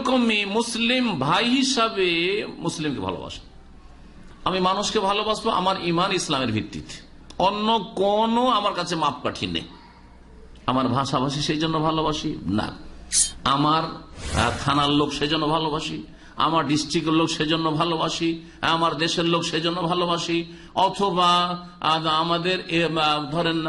রকমই মুসলিম ভাই হিসাবে মুসলিমকে ভালোবাসা। আমি মানুষকে ভালোবাসবো, আমার ইমান ইসলামের ভিত্তিতে। অন্য কোন আমার কাছে মাপকাঠি নেই। আমার ভাষাভাষী সেই জন্য ভালোবাসি? না। আমার থানার লোক সেই জন্য ভালোবাসি। আমার ডিস্ট্রিক্টের লোক সেজন্য ভালোবাসি। আমার দেশের লোক সেজন্য ভালোবাসি। অথবা আমাদের ধরেন,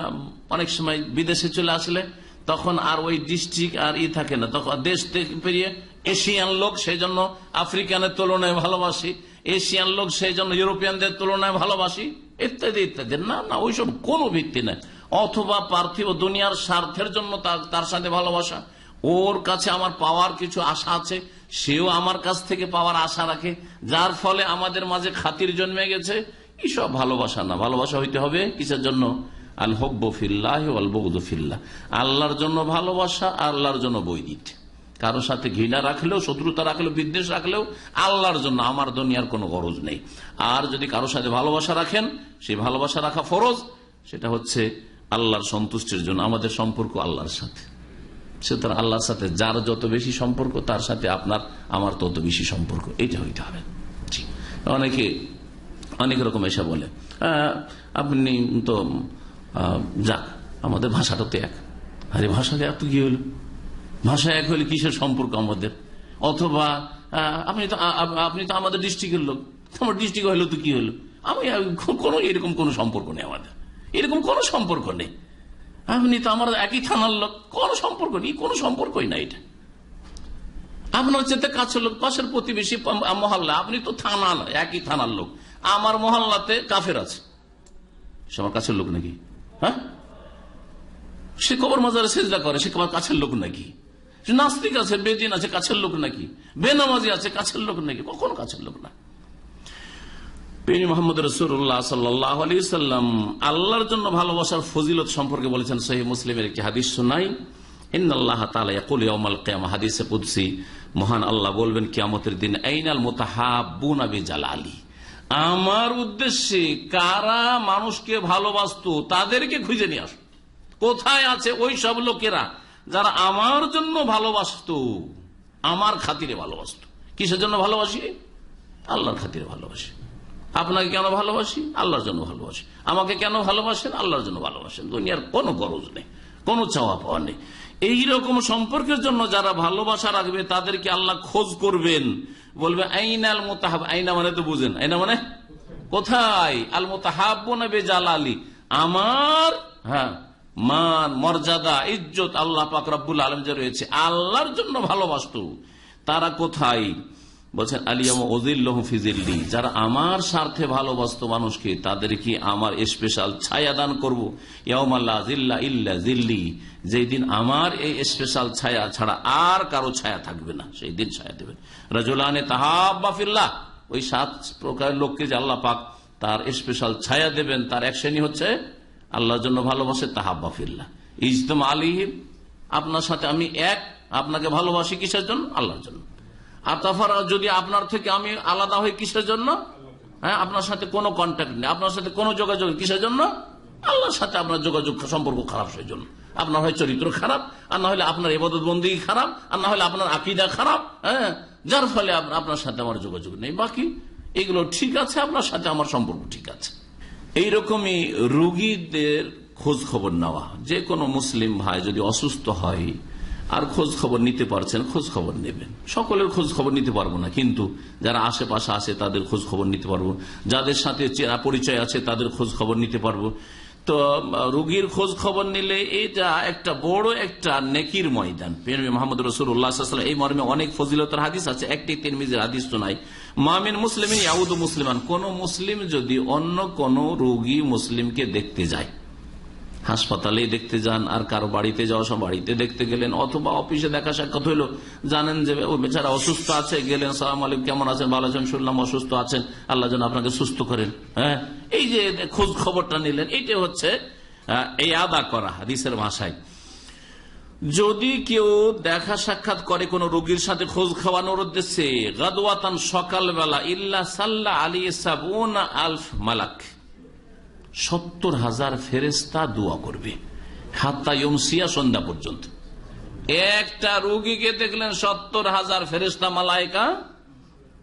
অনেক সময় বিদেশে চলে আসলে তখন আর ওই ডিস্ট্রিক্ট আর ই থাকে না। তখন দেশ পেরিয়ে এশিয়ান লোক সেই জন্য আফ্রিকানের তুলনায় ভালোবাসি, এশিয়ান লোক সেই জন্য ইউরোপিয়ানদের তুলনায় ভালোবাসি, ইত্যাদি ইত্যাদি। না না, ওইসব কোনো ভিত্তি নেই। অথবা পার্থিব দুনিয়ার স্বার্থের জন্য তার- সাথে ভালোবাসা। ওর কাছে আমার পাওয়ার কিছু আশা আছে, সেও আমার কাছ থেকে পাওয়ার আশা রাখে, যার ফলে আমাদের মাঝে খাতির জন্মে গেছে। এসব ভালোবাসা না, ভালোবাসা হইতে হবে কিসের জন্য? আল হব্ব ফিল্লাহ আল বৌদ আল্লাহর জন্য ভালোবাসা, আল্লাহর জন্য বই দিতে। কারোর সাথে ঘৃণা রাখলেও, শত্রুতা রাখলেও, বিদ্বেষ রাখলেও আল্লাহর জন্য আমার দুনিয়ার কোনো গরজ নেই। আর যদি কারোর সাথে ভালোবাসা রাখেন, সেই ভালোবাসা রাখা ফরজ, সেটা হচ্ছে আল্লাহর সন্তুষ্টির জন্য, আমাদের সম্পর্ক আল্লাহর সাথে। সুতরাং আল্লাহর সাথে যার যত বেশি সম্পর্ক, তার সাথে আপনার, আমার তত বেশি সম্পর্ক। এটা হইতে হবে। অনেকে, অনেক রকম এসে বলে আপনি তো যাক আমাদের ভাষাটা তো এক। আরে, ভাষাটা এত কি হলো? ভাষা এক হলে কিসের সম্পর্ক আমাদের? অথবা আপনি তো আপনি তো আমাদের ডিস্ট্রিক্টের লোক। আমার ডিস্ট্রিক্ট হলো তো কি হলো? আমি কোনো, এরকম কোনো সম্পর্ক নেই আমাদের। এরকম কোনো সম্পর্ক নেই। আপনি তো আমার একই থানার লোক। কোনো সম্পর্ক নেই। কোনো সম্পর্কই না এটা। আপনার চেতে কাছের লোক, পাশের প্রতিবেশী মহল্লা। আপনি তো থানা একই থানার লোক। আমার মহল্লাতে কাফের আছে। সে আমার কাছের লোক নাকি? হ্যাঁ? সে কবর মাজারে সেজদা করে, সে আমার কাছের লোক নাকি? নাস্তিক আছে, বেদিন আছে, কাছের লোক নাকি? বেনামাজি আছে, কাছের লোক নাকি? কখন কাছের লোক না। আল্লাহর জন্য ভালোবাসার ফজিলত সম্পর্কে বলেছেন মুসলিমের হাদিস হাদিসে মহান আল্লাহ বলবেন দিন বিজালালি। আমার উদ্দেশ্যে কারা মানুষকে ভালোবাসতো, তাদেরকে খুঁজে নিয়ে আস। কোথায় আছে ওই সব লোকেরা? যারা আমার জন্য ভালোবাসত, আমার খাতিরে ভালোবাসত। কিসের জন্য ভালোবাসি? আল্লাহর খাতিরে ভালোবাসি। আপনাকে কেন ভালোবাসি? আল্লাহর জন্য ভালোবাসি। আমাকে কেন ভালোবাসেন? আল্লাহর জন্য ভালোবাসেন। দুনিয়ার কোনো গরজ নেই, কোনো চাওয়া পাওয়া নেই। এইরকম সম্পর্কের জন্য যারা ভালোবাসা রাখবে, তাদেরকে আল্লাহ খোঁজ করবেন। বলবে আইনাল মোতাহাব আইনা মানে তো বুঝেন, আইনা মানে? কোথায়? আল মোতাহাব বেজাল আলী আমার হ্যাঁ মান, মর্যাদা, ইজ্জত আল্লাহ পাক রব্বুল আলম যে রয়েছে, আল্লাহর জন্য ভালোবাসত তারা কোথায়? বলছেন আলিয়াম যারা আমার স্বার্থে ভালোবাসত মানুষকে, তাদেরকে আমার স্পেশাল ছায়া দান করব। জিল্লা ইল্লা জিল্লি যেই দিন আমার এই স্পেশাল ছায়া ছাড়া আর কারও ছায়া থাকবে না, সেই দিন ছায়া দেবেন। রাজুলানে তাহাবাফিল্লাহ ওই সাত প্রকার লোককে যে আল্লাহ পাক তার স্পেশাল ছায়া দেবেন, তার এক শ্রেণি হচ্ছে আল্লাহর জন্য ভালোবাসে তাহাবাফিল্লাহ ইজতম আলিহিম, আপনার সাথে আমি এক, আপনাকে ভালোবাসি কিসের জন্য? আল্লাহর জন্য। আর তারপর যদি আপনার থেকে আমি আলাদা হই কিসের জন্য? হ্যাঁ আপনার সাথে কোনো কন্ট্যাক্ট নেই। আপনার সাথে কোনো যোগাযোগ। কিসের জন্য? আল্লাহর সাথে আপনার যোগাযোগ, সম্পর্ক খারাপ সেই জন্য। আপনার হয় চরিত্র খারাপ, আর না হলে আপনার এবাদত বন্দী খারাপ, আর না হলে আপনার আকিদা খারাপ হ্যাঁ যার ফলে আপনার সাথে আমার যোগাযোগ নেই। বাকি এগুলো ঠিক আছে, আপনার সাথে আমার সম্পর্ক ঠিক আছে। এইরকমই রুগীদের খোঁজ খবর নেওয়া। যে কোনো মুসলিম ভাই যদি অসুস্থ হয়, আর খোঁজ খবর নিতে পারছেন খোঁজ খবর নেবেন। সকলের খোঁজ খবর নিতে পারব না, কিন্তু যারা আশেপাশে আছে তাদের খোঁজ খবর নিতে পারব। যাদের সাথে চেনা পরিচয় আছে তাদের খোঁজ খবর নিতে পারব। তো, রুগীর খোঁজ খবর নিলে এটা একটা বড় একটা নেকির ময়দান। মোহাম্মদ রসুল্লাহ এই মর্মে অনেক ফজিলতার হাদিস আছে। একটি তিন মিজের হাদিস শোনাই। মামিন মুসলিম ইয়াউদ মুসলিমান। কোন মুসলিম যদি অন্য কোন রোগী মুসলিমকে দেখতে যায় হাসপাতালে দেখতে যান, আর কারও বাড়িতে যাওয়া, সব বাড়িতে দেখতে গেলেন, অথবা অফিসে দেখা সাক্ষাৎ হইল, জানেন যে ও বেচারা অসুস্থ আছে, গেলেন, সালাম আলিক কেমন আছেন? ভালো আছেন, শুনলাম, অসুস্থ আছেন। আল্লাহ যেন আপনাকে সুস্থ করেন হ্যাঁ? এই যে খোঁজ খবরটা নিলেন এইটা হচ্ছে এই আদা করা হাদিসের ভাষায়। যদি কেউ দেখা সাক্ষাৎ করে কোন রোগীর সাথে খোঁজ খাওয়ানোর উদ্দেশ্যে, গাদওয়াতান সকালবেলা, ইল্লা সাল্লা আলী সাবুন আলফ মালাক। সত্তর হাজার ফেরেস্তা দোয়া করবে সন্ধ্যা পর্যন্ত। একটা রুগীকে দেখলেন সত্তর হাজার ফেরেস্তা মালায়কা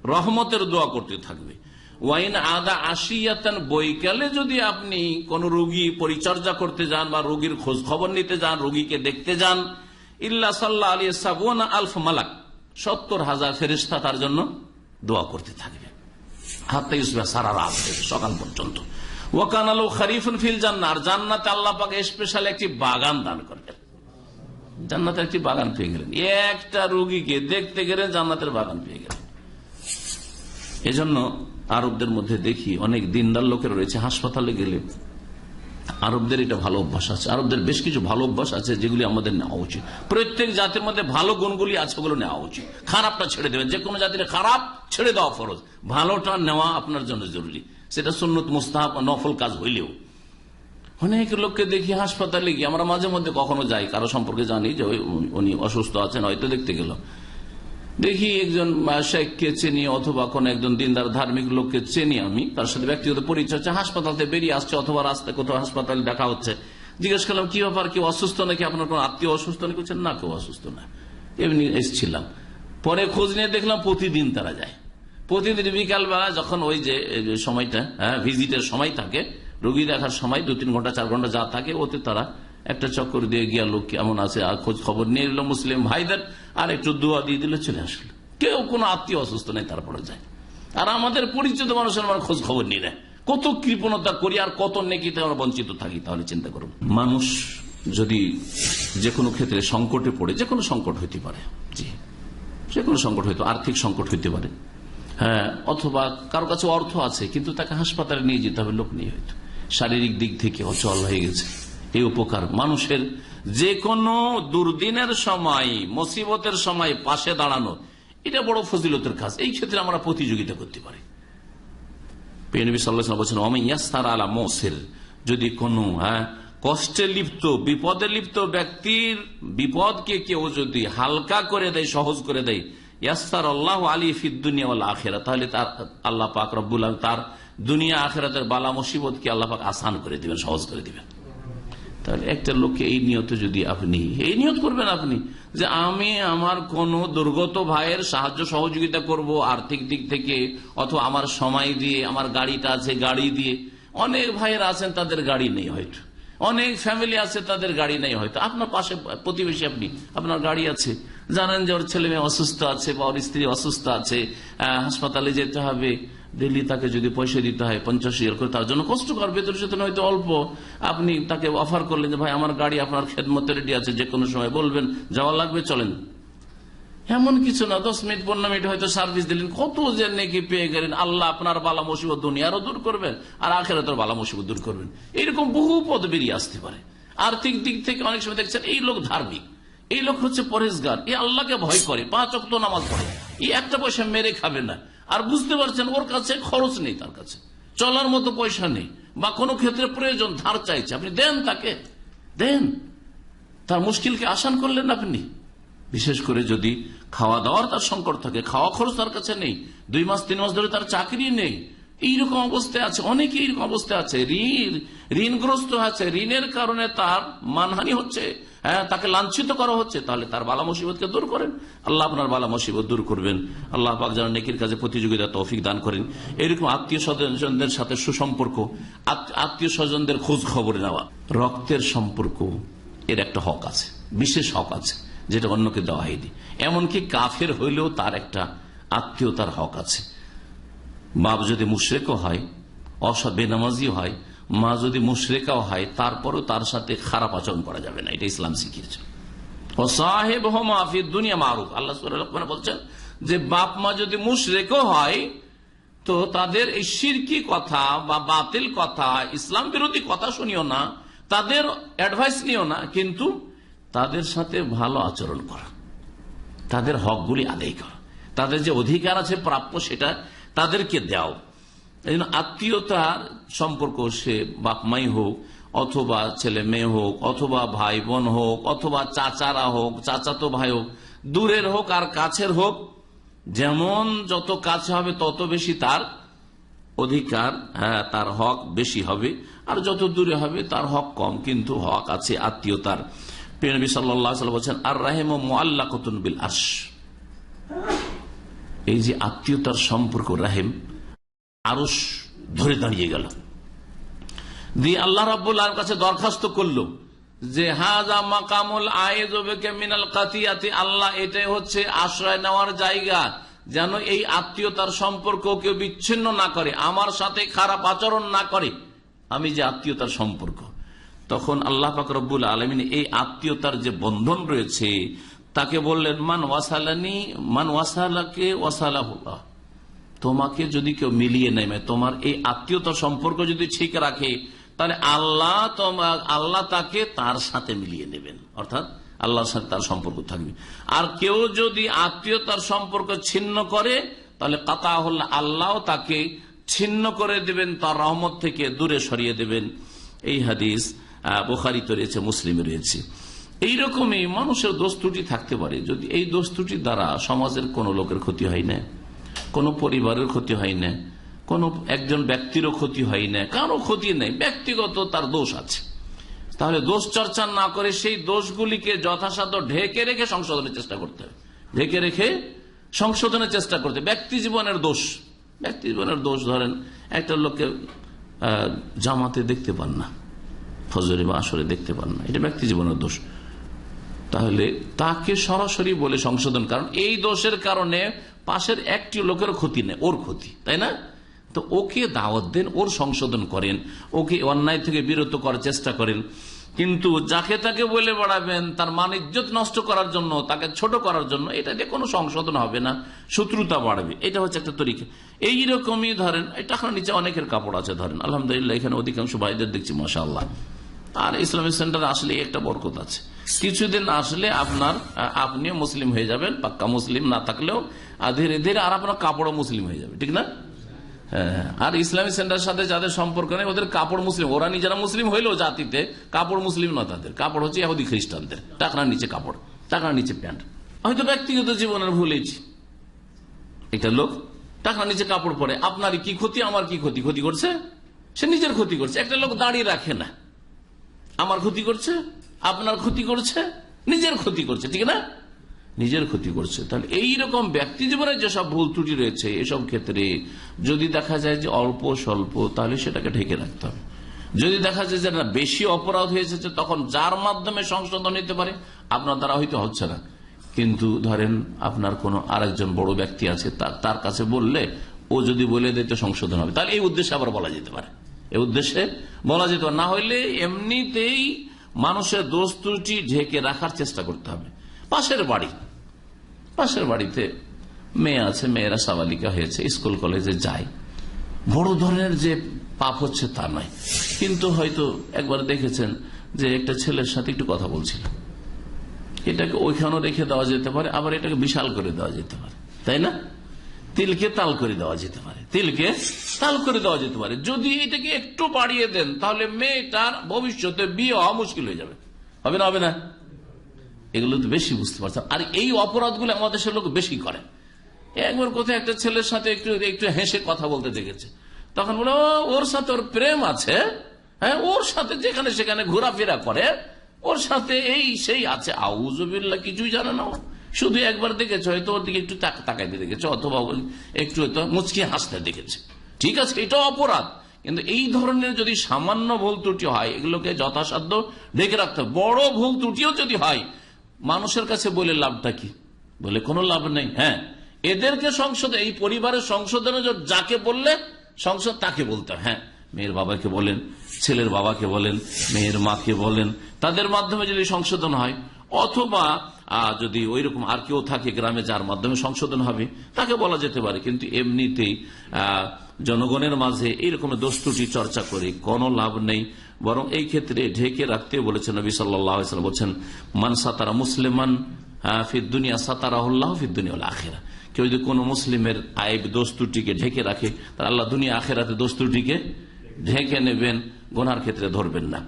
রহমতের দোয়া করতে থাকবে। ওয়াইন আদা আশিয়াতেন বৈকালে যদি আপনি কোন রুগী পরিচর্যা করতে যান বা রুগীর খোঁজ খবর নিতে যান, রুগীকে দেখতে যান, ইল্লা সাল্লাহ আলী সাবুয়ানা আলফ মালাক, সত্তর হাজার ফেরিস্তা তার জন্য দোয়া করতে থাকবে। হাতে ইসবে সারা রাত সকাল পর্যন্ত। ওয়াকান আলো খারিফুন ফিল জান্নার জান্নাতে আল্লাহ পাকে স্পেশাল একটি বাগান দান করবেন জান্নাতের একটি বাগান পেয়ে গেলেন। একটা রুগীকে দেখতে গেলে জান্নাতের বাগান পেয়ে গেলেন। এজন্য আরবদের মধ্যে দেখি অনেক দিনদার লোকের রয়েছে, হাসপাতালে গেলে। আরবদের এটা ভালো অভ্যাস আছে। আরবদের বেশ কিছু ভালো অভ্যাস আছে যেগুলি আমাদের নেওয়া উচিত। প্রত্যেক জাতির মধ্যে ভালো গুণগুলি আছে ওগুলো নেওয়া উচিত। খারাপটা ছেড়ে দেবেন। যে কোনো জাতির খারাপ ছেড়ে দেওয়া ফরজ। ভালোটা নেওয়া আপনার জন্য জরুরি। সেটা সুন্নত, মুস্তাহাব নফল কাজ হইলেও। অনেক লোককে দেখি হাসপাতালে গিয়ে, আমরা মাঝে মধ্যে কখনো যাই, কারও সম্পর্কে জানি যে উনি অসুস্থ আছেন, হয়তো দেখতে গেলাম। দেখি একজন শেখকে চিনি অথবা কোন একজন দিনদার ধার্মিক লোককে চিনি আমি। তার সাথে ব্যক্তিগত পরিচয় হচ্ছে হাসপাতাল থেকে বেরিয়ে আসছে অথবা রাস্তায় কোথাও হাসপাতালে দেখা হচ্ছে। জিজ্ঞেস করলাম, কি ব্যাপার? কেউ অসুস্থ নাকি? আপনার কোন আত্মীয় অসুস্থ নাকি? বলছেন না, কেউ অসুস্থ না। এমনি এসেছিলাম। পরে খোঁজ নিয়ে দেখলাম প্রতিদিন তারা যায়। প্রতিদিন বিকালবেলা যখন ওই যে সময়টা হ্যাঁ ভিজিটের সময় থাকে, রোগী দেখার সময় দু তিন ঘণ্টা, চার ঘণ্টা যা থাকে, ওতে তারা একটা চক্কর দিয়ে গিয়া লোক কেমন আছে? খোঁজ খবর নিয়ে এলো মুসলিম ভাইদের আর একটু দোয়া দিয়ে দিলে, চলে আসলো। কেউ কোনো আত্মীয় অসুস্থ নেই, তারপরে যায়। আর আমাদের পরিচিত মানুষের আমরা খোঁজ খবর নিয়ে নেয়। কত কৃপণতা করি আর কত নেকিতে আমরা বঞ্চিত থাকি, তাহলে চিন্তা করুন। মানুষ যদি যে কোনো ক্ষেত্রে সংকটে পড়ে, যে কোনো সংকট হইতে পারে, জি, যে কোনো সংকট হইতে, আর্থিক সংকট হইতে পারে। হ্যাঁ অথবা কারও কাছে অর্থ আছে, কিন্তু তাকে হাসপাতালে নিয়ে যেতে হবে, লোক নিয়ে হয়তো। শারীরিক দিক থেকে অচল হয়ে গেছে। এই উপকার। মানুষের যে কোনো দুর্দিনের সময়, মুসিবতের সময় পাশে দাঁড়ানো, এটা বড় ফজিলতের কাজ। এই ক্ষেত্রে আমরা প্রতিযোগিতা করতে পারি। আলা মোসের যদি কোনো হ্যাঁ কষ্টে লিপ্ত, বিপদে লিপ্ত ব্যক্তির বিপদকে কেউ যদি হালকা করে দেয়, সহজ করে দেয় ইয়াস্তার আল্লাহ আলী ফিদ দুনিয়া আখেরা তাহলে তার আল্লাহ পাক রব্বুল তার দুনিয়া আখেরাতের বালা মুসিবতকে আল্লাহ পাক আসান করে দিবেন, সহজ করে দিবেন। তাহলে একটা লোককে এই নিয়তে যদি আপনি, এই নিয়ত করবেন আপনি যে আমি আমার কোন দুর্গত ভাইয়ের সাহায্য সহযোগিতা করব আর্থিক দিক থেকে অথবা আমার সময় দিয়ে, আমার গাড়িটা আছে গাড়ি দিয়ে। অনেক ভাইয়ের আছেন, তাদের গাড়ি নেই হয়তো। অনেক ফ্যামিলি আছে, তাদের গাড়ি নেই হয়তো। আপনার পাশে প্রতিবেশী আপনি, আপনার গাড়ি আছে। জানেন যে ওর ছেলে মেয়ে অসুস্থ আছে বা ওর স্ত্রী অসুস্থ আছে হাসপাতালে যেতে হবে। ডেলি তাকে যদি পয়সা দিতে হয় পঞ্চাশ হাজার করে, তার জন্য কষ্ট কর বেতন সেতন হয়তো অল্প। আপনি তাকে অফার করলেন যে, ভাই, আমার গাড়ি, আপনার খেদমতে রেডি আছে, যে কোনো সময় বলবেন যাওয়া লাগবে, চলেন। এমন কিছু না, দশ মিনিট, পনেরো মিনিট হয়তো সার্ভিস দিলেন, কত যে নাকি পেয়ে গেলেন। আল্লাহ আপনার বালা মুসিবত দুনিয়ারও দূর করবেন, আর আখের তোর বালা মুসিবত দূর করবেন। এরকম বহু পদ বেরিয়ে আসতে পারে। আর্থিক দিক থেকে অনেক সময় দেখছেন, এই লোক ধার্মিক, এই লোক হচ্ছে পরেশগার এই আল্লাহকে ভয় করে, পাঁচ অক্ত নামাজ পড়ে। এই একটা পয়সা মেরে খাবে না। আর বুঝতে পারছেন ওর কাছে খরচ নেই তার কাছে। চলার মতো পয়সা নেই। বা কোনো ক্ষেত্রে প্রয়োজন, ধার চাইছে। আপনি দেন তাকে। দেন। তার মুশকিলকে আসান করলেন আপনি। বিশেষ করে যদি খাওয়া দাওয়ার তার সংকট থাকে, খাওয়া খরচ তার কাছে নেই। দুই মাস, তিন মাস ধরে তার চাকরি নেই। এইরকম অবস্থায় আছে অনেকে এইরকম অবস্থায় আছে। ঋণ, ঋণগ্রস্ত আছে। ঋণের কারণে তার মানহানি হচ্ছে। হ্যাঁ তাকে লাঞ্ছিত করা হচ্ছে, তাহলে তার বালা মুসিবতকে দূর করেন। আল্লাহ আপনার বালা মুসিবত দূর করবেন। আল্লাহ পাক যেন নেকির কাজে প্রতিযোগিতা, তৌফিক দান করেন। এরকম আত্মীয় স্বজনদের সাথে সুসম্পর্ক আত্মীয় স্বজনদের খোঁজ খবর নেওয়া, রক্তের সম্পর্ক, এর একটা হক আছে, বিশেষ হক আছে, যেটা অন্যকে দেওয়া হয়নি। এমনকি কাফের হইলেও তার একটা আত্মীয়তার হক আছে। বাপ যদি মুশরেকও হয়, অসৎ বেনামাজিও হয় মা যদি মুশরেকাও হয়, তারপরও তার সাথে খারাপ আচরণ করা যাবে না। এটা ইসলাম শিখিয়েছে। ও সাহেব হোমাফির দুনিয়া মারুফ। আল্লাহ বলছেন যে, বাপ মা যদি মুশরেকও হয়, তো তাদের এই সিরকি কথা বা বাতিল কথা, ইসলাম বিরোধী কথা শুনিও না, তাদের অ্যাডভাইস নিও না, কিন্তু তাদের সাথে ভালো আচরণ করা, তাদের হকগুলি আদায় করা, তাদের যে অধিকার আছে প্রাপ্য সেটা তাদেরকে দেও এই জন্য আত্মীয়তার সম্পর্ক সে বাপ মাই হোক, অথবা ছেলে মেয়ে হোক, অথবা ভাই বোন হোক, অথবা চাচারা হোক, চাচাতো ভাই হোক, দূরের হোক আর কাছের হোক, যেমন যত কাছে হবে তত বেশি তার অধিকার হ্যাঁ তার হক বেশি হবে, আর যত দূরে হবে তার হক কম, কিন্তু হক আছে আত্মীয়তার। নবী সাল্লাহ বলছেন আর রাহেম মোয়াল্লা কতুন বিল আর্শ। এই যে আত্মীয়তার সম্পর্ক রাহেম আরস ধরে দাঁড়িয়ে গেল। দিয়ে আল্লাহ রাবুল কাছে দরখাস্ত করল যে হাজা মাকামুল মিনাল কাতিয়াতি। আল্লাহ, এটাই হচ্ছে আশ্রয় নেওয়ার জায়গা যেন এই আত্মীয়তার সম্পর্ক কেউ বিচ্ছিন্ন না করে, আমার সাথে খারাপ আচরণ না করে। আমি যে আত্মীয়তার সম্পর্ক। তখন আল্লাহ ফাকরবুল আলমিন এই আত্মীয়তার যে বন্ধন রয়েছে, তাকে বললেন, মান ওয়াসালানি, মান ওয়াসালাকে ওয়াসালাহুল্লাহ। তোমাকে যদি কেউ মিলিয়ে নেয় তোমার এই আত্মীয়তার সম্পর্ক যদি ঠিক রাখে, তাহলে আল্লাহ তোমার, আল্লাহ তাকে তার সাথে মিলিয়ে নেবেন। অর্থাৎ আল্লাহর সাথে তার সম্পর্ক থাকবে। আর কেউ যদি আত্মীয়তার সম্পর্ক ছিন্ন করে, তাহলে কাতা হল্লা আল্লাহ তাকে ছিন্ন করে দেবেন, তার রহমত থেকে দূরে সরিয়ে দেবেন। এই হাদিস বোখারিতে রয়েছে, মুসলিমে রয়েছে। এইরকমই মানুষের দোষ ত্রুটি থাকতে পারে। যদি এই দোষ ত্রুটির দ্বারা সমাজের কোনো লোকের ক্ষতি হয় না। কোনো পরিবারের ক্ষতি হয় না, কোন একজন ব্যক্তিরও ক্ষতি হয় না, কারও ক্ষতি নেই, ব্যক্তিগত তার দোষ আছে। তাহলে দোষ চর্চা না করে সেই দোষগুলিকে যথাসাধ্য ঢেকে রেখে সংশোধনের চেষ্টা করতে হবে। ঢেকে রেখে সংশোধনের চেষ্টা করতে ব্যক্তি জীবনের দোষ, ব্যক্তি জীবনের দোষ ধরেন, একটা লোককে জামাতে দেখতে পান না, ফজরে বা আসরে দেখতে পান না, এটা ব্যক্তি জীবনের দোষ। তাহলে তাকে সরাসরি বলে সংশোধন, কারণ এই দোষের কারণে পাশের একটি লোকের ক্ষতি নেই, ওর ক্ষতি, তাই না? তো ওকে দাওয়াত দেন, ওর সংশোধন করেন, ওকে অন্যায় থেকে বিরত করার চেষ্টা করেন। কিন্তু যাকে তাকে বলে বাড়াবেন, তার মান ইজ্জত নষ্ট করার জন্য, তাকে ছোট করার জন্য, এটা দিয়ে কোনো সংশোধন হবে না, শত্রুতা বাড়বে, এটা হচ্ছে একটা তরিকা। এইরকমই ধরেন এটা এখন নিচে অনেকের কাপড় আছে, ধরেন, আলহামদুলিল্লাহ, এখানে অধিকাংশ ভাইদের দেখছি মাসা আল্লাহ আর ইসলামিক সেন্টার আসলে একটা বরকত আছে। কিছুদিন আসলে আপনার আপনিও মুসলিম হয়ে যাবেন, পাক্কা মুসলিম না থাকলেও, আর ধীরে ধীরে আর আপনার কাপড়ও মুসলিম হয়ে যাবে, ঠিক না? হ্যাঁ আর ইসলামী সেন্টারের সাথে যাদের সম্পর্ক নেই, ওদের কাপড় মুসলিম। ওরা নিজেরা মুসলিম হইলেও জাতিতে কাপড় মুসলিম না তাদের। কাপড় হচ্ছে ইহুদি খ্রিস্টানদের। টাকার নিচে কাপড়, টাকার নিচে প্যান্ট। হয়তো ব্যক্তিগত জীবনের ভুলেছি একটা লোক টাকার নিচে কাপড় পরে, আপনার কি ক্ষতি, আমার কি ক্ষতি? ক্ষতি করছে? সে নিজের ক্ষতি করছে। একটা লোক দাঁড়িয়ে রাখে না। আমার ক্ষতি করছে? আপনার ক্ষতি করছে, নিজের ক্ষতি করছে, ঠিক না? নিজের ক্ষতি করছে। তাহলে এইরকম ব্যক্তি জীবনে যেসব ভুল ত্রুটি রয়েছে, এসব ক্ষেত্রে যদি দেখা যায় যে অল্প স্বল্প, তাহলে সেটাকে ঢেকে রাখতে হবে। যদি দেখা যায় যে না বেশি অপরাধ হয়েছে তখন যার মাধ্যমে সংশোধন নিতে পারে, আপনার দ্বারা হয়তো হচ্ছে না। কিন্তু ধরেন আপনার কোন আরেকজন বড় ব্যক্তি আছে তার কাছে বললে, ও যদি বলে দেয় তো সংশোধন হবে। তাহলে এই উদ্দেশ্যে আবার বলা যেতে পারে। এই উদ্দেশ্যে বলা যেতে পারে না হইলে এমনিতেই মানুষের দোষ ত্রুটি ঢেকে রাখার চেষ্টা করতে হবে। পাশের বাড়ি। পাশের বাড়িতে মেয়ে আছে, মেয়েরা সাবালিকা হয়েছে, স্কুল কলেজে যায়। বড় ধরনের যে পাপ হচ্ছে তা নয়। কিন্তু হয়তো একবার দেখেছেন যে একটা ছেলের সাথে একটু কথা বলছিল। এটাকে ওইখানেও রেখে দেওয়া যেতে পারে, আবার এটাকে বিশাল করে দেওয়া যেতে পারে। তাই না? তিলকে তাল করে দেওয়া যেতে পারে। তিলকে তাল করে দেওয়া যেতে পারে। যদি এটাকে একটু বাড়িয়ে দেন, তাহলে মেয়েটার ভবিষ্যতে বিয়ে হওয়া মুশকিল হয়ে যাবে। হবে না হবে না? এগুলো তো বেশি বুঝতে পারছেন আর এই অপরাধগুলো আমাদের দেশের লোক বেশি করে। একবার কোথায় একটা ছেলের সাথে একটু একটু হেসে কথা বলতে দেখেছে। তখন বলো ওর সাথে ওর প্রেম আছে। হ্যাঁ ওর সাথে যেখানে সেখানে ঘোরাফেরা করে, ওর সাথে এই সেই আছে। আউজবিল্লা কিছুই জানে না শুধু একবার দেখেছে, হয়তো ওর দিকে একটু তাকাইতে দেখেছে, অথবা একটু হয়তো মুচকি হাসতে দেখেছে। ঠিক আছে, এটা অপরাধ। কিন্তু এই ধরনের যদি সামান্য ভুল ত্রুটি হয়, এগুলোকে যথাসাধ্য ঢেকে রাখতে বড় ভুল ত্রুটিও যদি হয়, মানুষের কাছে বলে লাভটা কি? বলে কোনো লাভ নেই। হ্যাঁ এদেরকে সংসদ, এই পরিবারের সংশোধনে যাকে বললে, সংসদ তাকে বলতে হ্যাঁ মেয়ের বাবাকে বলেন, ছেলের বাবাকে বলেন, মেয়ের মাকে বলেন, তাদের মাধ্যমে যদি সংশোধন হয় অথবা যদি ওই রকম আর কেউ থাকে গ্রামে যার মাধ্যমে সংশোধন হবে, তাকে বলা যেতে পারে। কিন্তু এমনিতেই জনগণের মাঝে এইরকম দোস্তুটি চর্চা করে কোনো লাভ নেই। বরং এই ক্ষেত্রে ঢেকে রাখতে বলেছেন নবী সাল্লাম, বলছেন, মান সাতারা মুসলিমান ফিদ্দুনিয়া সাতারাহুল্লাহ ফিদ্দুনিয়া আখেরা কেউ যদি কোনো মুসলিমের আইব দোস্তুটিকে ঢেকে রাখে তার আল্লাহ দুনিয়া আখেরাতে দোস্তুটিকে ঢেকে নেবেন, গোনার ক্ষেত্রে ধরবেন না।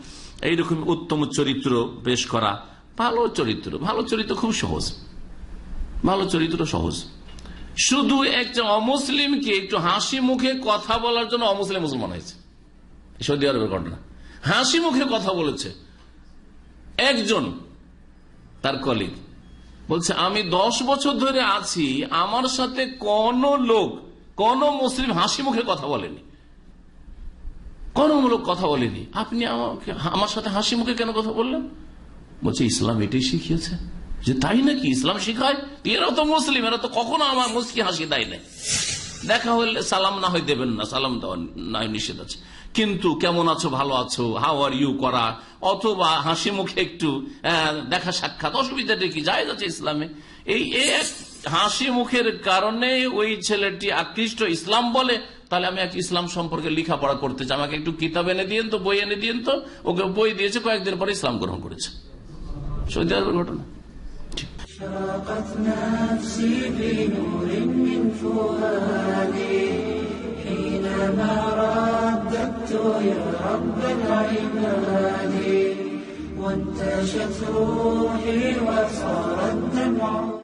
এইরকম উত্তম চরিত্র পেশ করা ভালো চরিত্র ভালো চরিত্র খুব সহজ। ভালো চরিত্র সহজ। শুধু একটা অমুসলিমকে একটু হাসি মুখে কথা বলার জন্য অমুসলিম মুসলমান হয়েছে। সৌদি আরবের ঘটনা হাসি মুখে কথা বলেছে। একজন, তার কলিগ বলছে, আমি দশ বছর ধরে আছি, আমার সাথে কোন লোক, কোন মুসলিম হাসি মুখে কথা বলেনি। কোন লোক কথা বলেনি। আপনি আমাকে, আমার সাথে হাসি মুখে কেন কথা বললেন? বলছে ইসলাম এটাই শিখিয়েছে? যে তাই নাকি? ইসলাম শিখায়? এরা তো মুসলিম এরা তো কখনো আমার মুসকি হাসি দেয় না দেখা হলে সালাম না হয় দেবেন না সালাম দেওয়া না হয় নিষেধ আছে। কিন্তু কেমন আছো? ভালো আছো? হাউ আর ইউ করা? অথবা হাসি মুখে একটু আহ, দেখা সাক্ষাৎ অসুবিধাটা কি? যায় যাচ্ছে ইসলামে? এই এক হাসি মুখের কারণে ওই ছেলেটি আকৃষ্ট ইসলাম বলে? তাহলে আমি এক ইসলাম সম্পর্কে লেখাপড়া করতে চাই। আমাকে একটু কিতাব এনে দিয়েন তো বই এনে দিয়েন তো। ওকে বই দিয়েছে কয়েকদিন পরে ইসলাম গ্রহণ করেছে। সৌদি আরবের ঘটনা اشرقت نفسي بنور من فؤادي حينما رددت يا رب العباد وانتشت روحي وصار الدمع